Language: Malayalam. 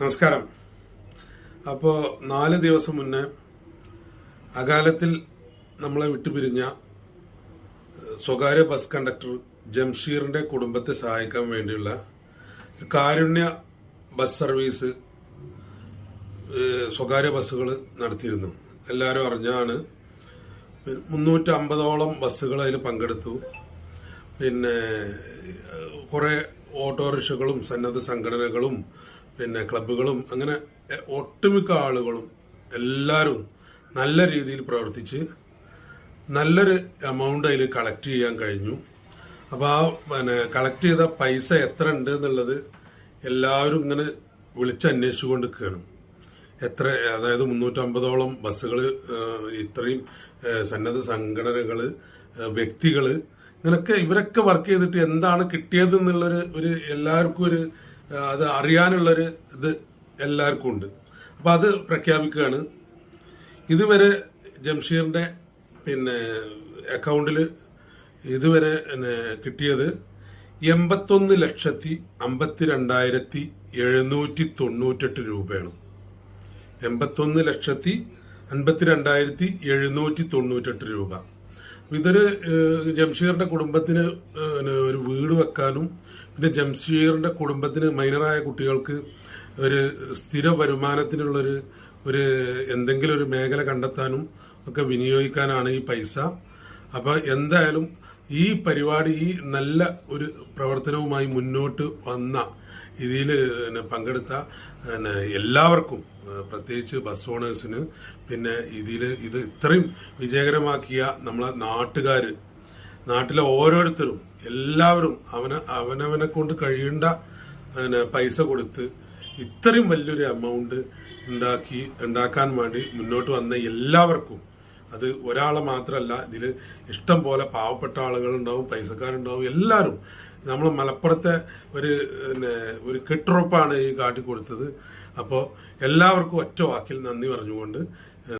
നമസ്കാരം. അപ്പോൾ നാല് ദിവസം മുന്നേ അകാലത്തിൽ നമ്മളെ വിട്ടുപിരിഞ്ഞ സ്വകാര്യ ബസ് കണ്ടക്ടർ ജംഷീറിന്റെ കുടുംബത്തെ സഹായിക്കാൻ വേണ്ടിയുള്ള കാരുണ്യ ബസ് സർവീസ് സ്വകാര്യ ബസ്സുകൾ നടത്തിയിരുന്നു. എല്ലാവരും അറിഞ്ഞാണ്. മുന്നൂറ്റി അമ്പതോളം ബസ്സുകൾ അതിൽ പങ്കെടുത്തു. പിന്നെ കുറെ ഓട്ടോറിക്ഷകളും സന്നദ്ധ സംഘടനകളും പിന്നെ ക്ലബുകളും അങ്ങനെ ഒട്ടുമിക്ക ആളുകളും എല്ലാവരും നല്ല രീതിയിൽ പ്രവർത്തിച്ച് നല്ലൊരു എമൗണ്ട് അതിൽ കളക്ട് ചെയ്യാൻ കഴിഞ്ഞു. അപ്പോൾ ആ പിന്നെ കളക്ട് ചെയ്ത പൈസ എത്ര ഉണ്ട് എന്നുള്ളത് എല്ലാവരും ഇങ്ങനെ വിളിച്ചന്വേഷിച്ചു കൊണ്ട് നിൽക്കുകയാണ്. എത്ര അതായത് മുന്നൂറ്റമ്പതോളം ബസ്സുകൾ ഇത്രയും സന്നദ്ധ സംഘടനകൾ വ്യക്തികൾ ഇങ്ങനൊക്കെ ഇവരൊക്കെ വർക്ക് ചെയ്തിട്ട് എന്താണ് കിട്ടിയത് എന്നുള്ളൊരു ഒരു എല്ലാവർക്കും ഒരു അത് അറിയാനുള്ളൊരു ഇത് എല്ലാവർക്കും ഉണ്ട്. അപ്പം അത് പ്രഖ്യാപിക്കുകയാണ്. ഇതുവരെ ജംഷീറിന്റെ പിന്നെ അക്കൗണ്ടിൽ ഇതുവരെ പിന്നെ കിട്ടിയത് എൺപത്തൊന്ന് ലക്ഷത്തി അമ്പത്തി രണ്ടായിരത്തി എഴുന്നൂറ്റി തൊണ്ണൂറ്റെട്ട് രൂപയാണ്. എൺപത്തൊന്ന് ലക്ഷത്തി അൻപത്തി രണ്ടായിരത്തി എഴുന്നൂറ്റി തൊണ്ണൂറ്റെട്ട് രൂപ. ഇതൊരു ജംഷീറിന്റെ കുടുംബത്തിന് ഒരു വീട് വെക്കാനും പിന്നെ ജംഷീറിന്റെ കുടുംബത്തിന് മൈനറായ കുട്ടികൾക്ക് ഒരു സ്ഥിര വരുമാനത്തിനുള്ളൊരു ഒരു എന്തെങ്കിലും ഒരു മേഖല കണ്ടെത്താനും ഒക്കെ വിനിയോഗിക്കാനാണ് ഈ പൈസ. അപ്പോൾ എന്തായാലും ഈ പരിപാടി ഈ നല്ല ഒരു പ്രവർത്തനവുമായി മുന്നോട്ട് വന്ന ഇതിൽ പങ്കെടുത്ത എല്ലാവർക്കും പ്രത്യേകിച്ച് ബസ് ഓണേഴ്സിന് പിന്നെ ഇതിൽ ഇത് ഇത്രയും വിജയകരമാക്കിയ നമ്മളെ നാട്ടുകാർ നാട്ടിലെ ഓരോരുത്തരും എല്ലാവരും അവന് അവനവനെ കൊണ്ട് കഴിയേണ്ട പൈസ കൊടുത്ത് ഇത്രയും വലിയൊരു എമൗണ്ട് ഉണ്ടാക്കി ഉണ്ടാക്കാൻ വേണ്ടി മുന്നോട്ട് വന്ന എല്ലാവർക്കും അത് ഒരാളെ മാത്രമല്ല ഇതിൽ ഇഷ്ടം പോലെ പാവപ്പെട്ട ആളുകളുണ്ടാവും പൈസക്കാരുണ്ടാവും എല്ലാവരും. നമ്മൾ മലപ്പുറത്തെ ഒരു പിന്നെ ഒരു കെട്ടുറപ്പാണ് ഈ കാട്ടിക്കൊടുത്തത് അപ്പോൾ എല്ലാവർക്കും ഒറ്റ വാക്കിൽ നന്ദി പറഞ്ഞുകൊണ്ട്